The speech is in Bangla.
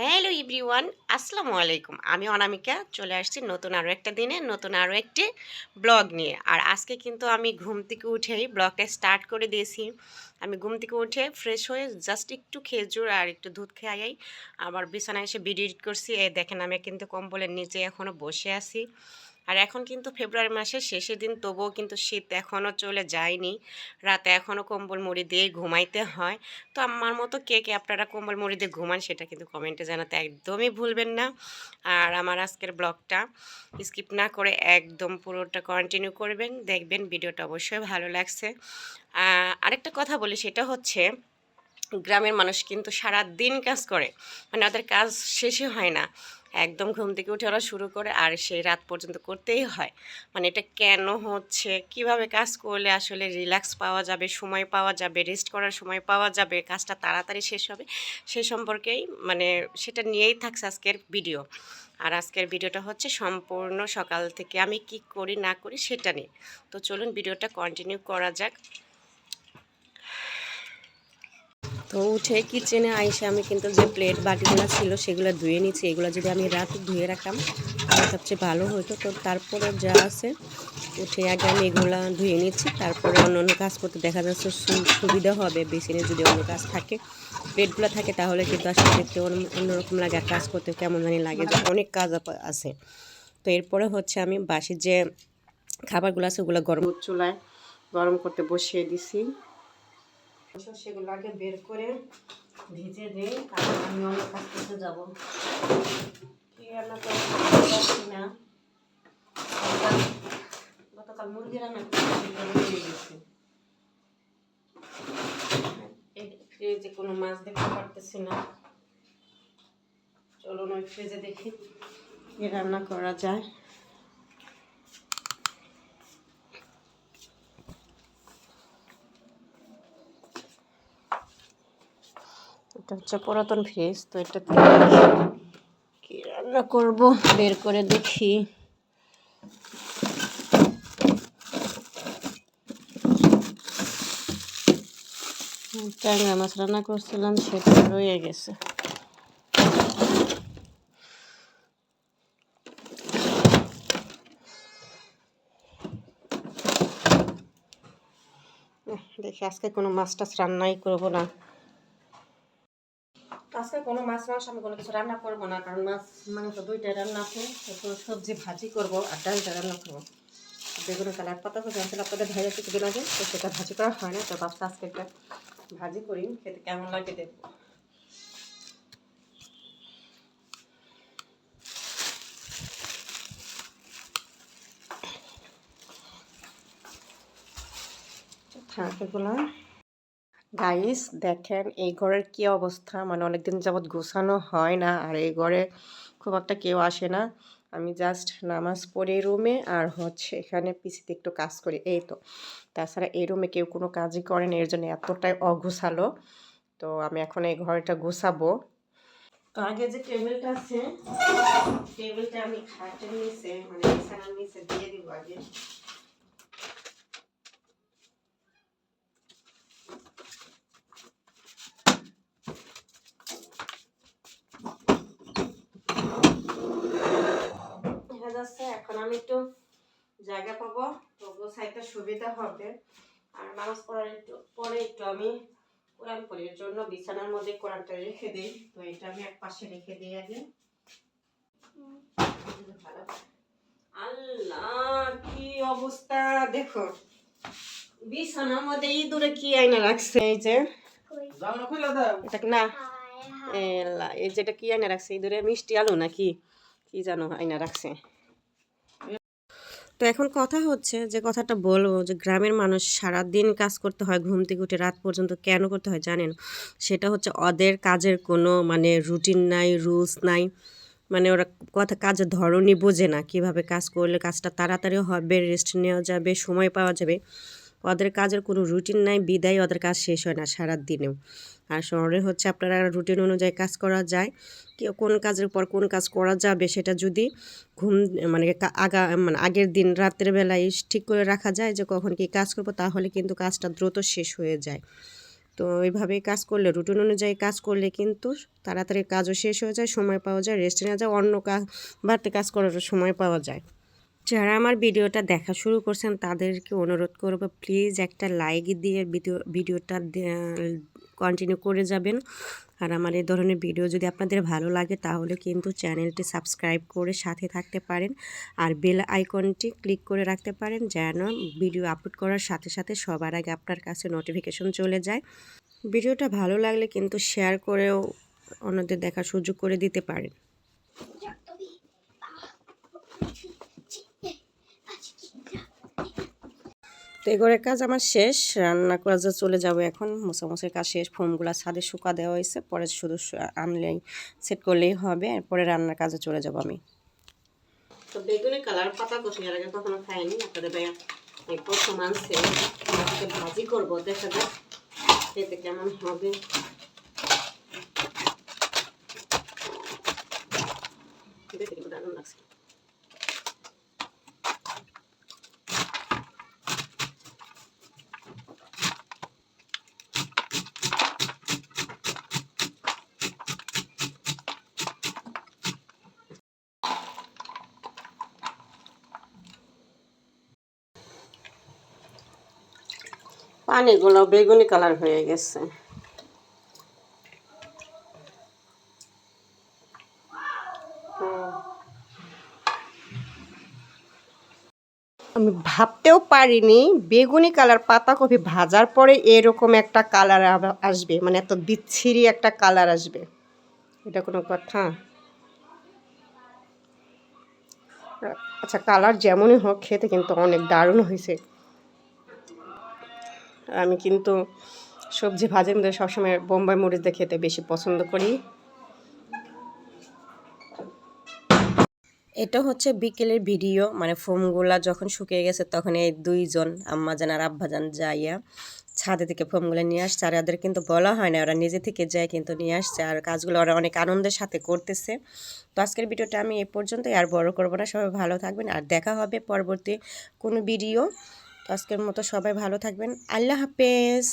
হ্যালো ইভরিওয়ান আসসালামু আলাইকুম। আমি অনামিকা, চলে আসছি নতুন আরও একটা দিনে, নতুন আরও একটি ব্লগ নিয়ে। আর আজকে কিন্তু আমি ঘুম থেকে উঠেই ব্লগটা স্টার্ট করে দিয়েছি। আমি ঘুম থেকে উঠে ফ্রেশ হয়ে জাস্ট একটু খেজুর আর একটু দুধ খাইয়াই আবার বিছানায় এসে এডিট করছি। এই দেখেন, আমি কিন্তু কম্বলের নিচে এখনও বসে আছি। আর এখন কিন্তু ফেব্রুয়ারি মাসের শেষের দিন, তবুও কিন্তু শীত এখনও চলে যায়নি। রাতে এখনও কম্বল মুড়ি দিয়ে ঘুমাইতে হয়। তো আমার মতো কে কে আপনারা কম্বল মুড়ি দিয়ে ঘুমান সেটা কিন্তু কমেন্টে জানাতে একদমই ভুলবেন না। আর আমার আজকের ব্লগটা স্কিপ না করে একদম পুরোটা কন্টিনিউ করবেন। দেখবেন ভিডিওটা অবশ্যই ভালো লাগছে। আরেকটা কথা বলি, সেটা হচ্ছে গ্রামের মানুষ কিন্তু সারা দিন কাজ করে। মানে ওদের কাজ শেষই হয় না। একদম ঘুম থেকে উঠে ওরা শুরু করে আর সেই রাত পর্যন্ত করতেই হয়। মানে এটা কেন হচ্ছে? কীভাবে কাজ করলে আসলে রিল্যাক্স পাওয়া যাবে, সময় পাওয়া যাবে রেস্ট করার সময় পাওয়া যাবে, কাজটা তাড়াতাড়ি শেষ হবে, সে সম্পর্কেই মানে সেটা নিয়েই থাকছে আজকের ভিডিও আর আজকের ভিডিওটা হচ্ছে সম্পূর্ণ সকাল থেকে আমি কি করি, না করি সেটা নিয়ে। তো চলুন ভিডিওটা কন্টিনিউ করা যাক। তো উঠে কিচেনে আইসে আমি কিন্তু যে প্লেট বাটিগুলো ছিল সেগুলো ধুয়ে নিচ্ছি এগুলো যদি আমি রাতে ধুয়ে রাখতাম তাহলে সবচেয়ে ভালো হতো তো তারপরে যা আছে, উঠে আগে আমি এগুলো ধুয়ে নিচ্ছি তারপরে অন্য অন্য কাজ করতে দেখা যাচ্ছে সুবিধা হবে, বেসিনে যদি অন্য কাজ থাকে প্লেটগুলো থাকে তাহলে কিন্তু আসলে দেখতে অন্যরকম লাগে আর কাজ করতে কেমন জানি লাগে যে অনেক কাজ আছে। তো এরপরে হচ্ছে আমি বাসির যে খাবারগুলো আছে ওগুলো গরম চুলায় গরম করতে বসিয়ে দিছি। সেগুলো আগে বের করে ভিজে দিই তারপর আমি অনেক কাজ করতে যাব। কি রান্না পারছি না। গতকাল- মুরগি রান্না করতে ফ্রিজে কোনো মাছ দেখতে পারতেছি না। চলুন ওই ফ্রিজে দেখি রান্না করা যায়। এটা হচ্ছে পুরাতন ফ্রিজ, তো এটা কি রান্না করব? বের করে দেখি। ট্যাংরা মাছ রান্না করছিলাম, সেটা রয়ে গেছে। দেখি আজকে কোনো মাছ টাছ রান্নাই করব না। আজকে কোনো মাছ মাংস আমি কোনো কিছু রান্না করব না, কারণ মাছ মাংস দুইটাই রান্না আছে একটু সবজি ভাজি করব আর ডালটা রান্না করব। বেগুনের কালার পাতা করে জানছিল আপনাদের ভাইয়া কিছুদিন আগে, তো সেটা ভাজি করা হয় না, তো ভাবছি আজকে একটা ভাজি করি, খেতে কেমন লাগে দেখব। থাক এগুলো। গাইস দেখেন এই ঘরের কি অবস্থা? মানে অনেকদিন যাবৎ গোছানো হয় না, আর এই ঘরে খুব একটা কেউ আসে না। আমি জাস্ট নামাজ পড়ে রুমে আর হচ্ছে এখানে পিসিতে একটু কাজ করি। এই তো। তাছাড়া এই রুমে কেউ কোনো কাজই করে না এর জন্য এতটাই অগোছালো। তো আমি এখন এই ঘরটা গোছাবো। আগে যে টেবিলটা আছে, টেবিলটা আমি খাটের নিচে মানে দিয়ে দিব আগে। যাচ্ছে এখন আমি একটু জায়গা পাবো। তো গোছাইতে সুবিধা হবে। আর নামাজ পড়ার একটু পরে একটু আমি কোরআন পড়ি এর জন্য বিছানার মধ্যে কোরআনটা রেখে দিই। তো এটা আমি এক পাশে রেখে দিই আগে। আল্লাহ কি অবস্থা? দেখো বিছানার মধ্যে ইঁদুরে কি আইনা রাখছে? এই যে এটা না। এই যেটা কি আইনা রাখছে? ইঁদুরে মিষ্টি আলু নাকি? কি জানো আইনা রাখছে। তো এখন কথা হচ্ছে যে কথাটা বলব যে গ্রামের মানুষ সারা দিন কাজ করতে হয়, ঘুম থেকে উঠে রাত পর্যন্ত কেন করতে হয় জানেন? সেটা হচ্ছে ওদের কাজের কোনো মানে রুটিন নাই রুলস নাই। মানে ওরা কথা, কাজের ধরনই বোঝে না কীভাবে কাজ করলে কাজটা তাড়াতাড়ি হবে রেস্ট নেওয়া যাবে, সময় পাওয়া যাবে। ওদের কাজের কোনো রুটিন নাই, বিদায় ওদের কাজ শেষ হয় না সারা দিনেও আর শহরে হচ্ছে আপনারা রুটিন অনুযায়ী কাজ করা যায়। কি কোন কাজের পর কোন কাজ করা যাবে সেটা যদি ঘুম মানে আগা মানে আগের দিন রাতের বেলায় ঠিক করে রাখা যায় যে কখন কি কাজ করব, তাহলে কিন্তু কাজটা দ্রুত শেষ হয়ে যায়। তো ওইভাবেই কাজ করলে রুটিন অনুযায়ী কাজ করলে কিন্তু তাড়াতাড়ি কাজও শেষ হয়ে যায়, সময় পাওয়া যায় রেস্ট নেওয়া যায়, অন্য কাজ, বাড়তে কাজ করার সময় পাওয়া যায়। যারা আমার ভিডিওটা দেখা শুরু করছেন, তাদেরকে অনুরোধ করব প্লিজ একটা লাইক দিয়ে ভিডিও, ভিডিওটা কন্টিনিউ করে যাবেন। আর আমার এই ধরনের ভিডিও যদি আপনাদের ভালো লাগে, তাহলে কিন্তু চ্যানেলটি সাবস্ক্রাইব করে সাথে থাকতে পারেন। আর বেল আইকনটি ক্লিক করে রাখতে পারেন, যেন ভিডিও আপলোড করার সাথে সাথে সবার আগে আপনার কাছে নোটিফিকেশন চলে যায়। ভিডিওটা ভালো লাগলে কিন্তু শেয়ার করেও অন্যদের দেখার সুযোগ করে দিতে পারেন। তো এগোরের কাজ আমার শেষ। রান্না কাজে চলে যাব এখন। মোছামুছির কাজ শেষ ফোমগুলো ছাদে শুকা দেওয়া হয়েছে। পরে শুধু আনলেই সেট করলেই হবে। এরপরে রান্নার কাজে চলে যাব আমি। তো কালার পাতা কখনো খাইনি। আপনাদের ভাজি দেখা যাক খেতে কেমন হবে। দারুণ লাগছে। পানিগুলো বেগুনি কালার হয়ে গেছে। আমি ভাবতেও পারিনি বেগুনি কালার পাতাকপি ভাজার পরে এরকম একটা কালার আসবে মানে এত বিচ্ছিরি একটা কালার আসবে। এটা কোনো কথা? আচ্ছা কালার যেমনই হোক, খেতে কিন্তু অনেক দারুণ হয়েছে। আমি কিন্তু সবজি ভাজির মধ্যে সবসময় বোম্বাই মরিচ দিয়ে খেতে বেশি পছন্দ করি। এটা হচ্ছে বিকেলের ভিডিও মানে ফোমগুলা যখন শুকিয়ে গেছে তখন এই দুইজন আম্মা আম্মাজান আর আব্বাজান যাইয়া ছাদে থেকে ফোমগুলো নিয়ে আসছে। আর ওদের কিন্তু বলা হয় না, ওরা নিজে থেকে যায় কিন্তু নিয়ে আসছে। আর কাজগুলো ওরা অনেক আনন্দের সাথে করতেছে। তো আজকের ভিডিওটা আমি এ পর্যন্তই, আর বড় করব না, সবাই ভালো থাকবেন, আর দেখা হবে পরবর্তী কোনো ভিডিও। আজকের মতো সবাই ভালো থাকবেন। আল্লাহ হাফেজ।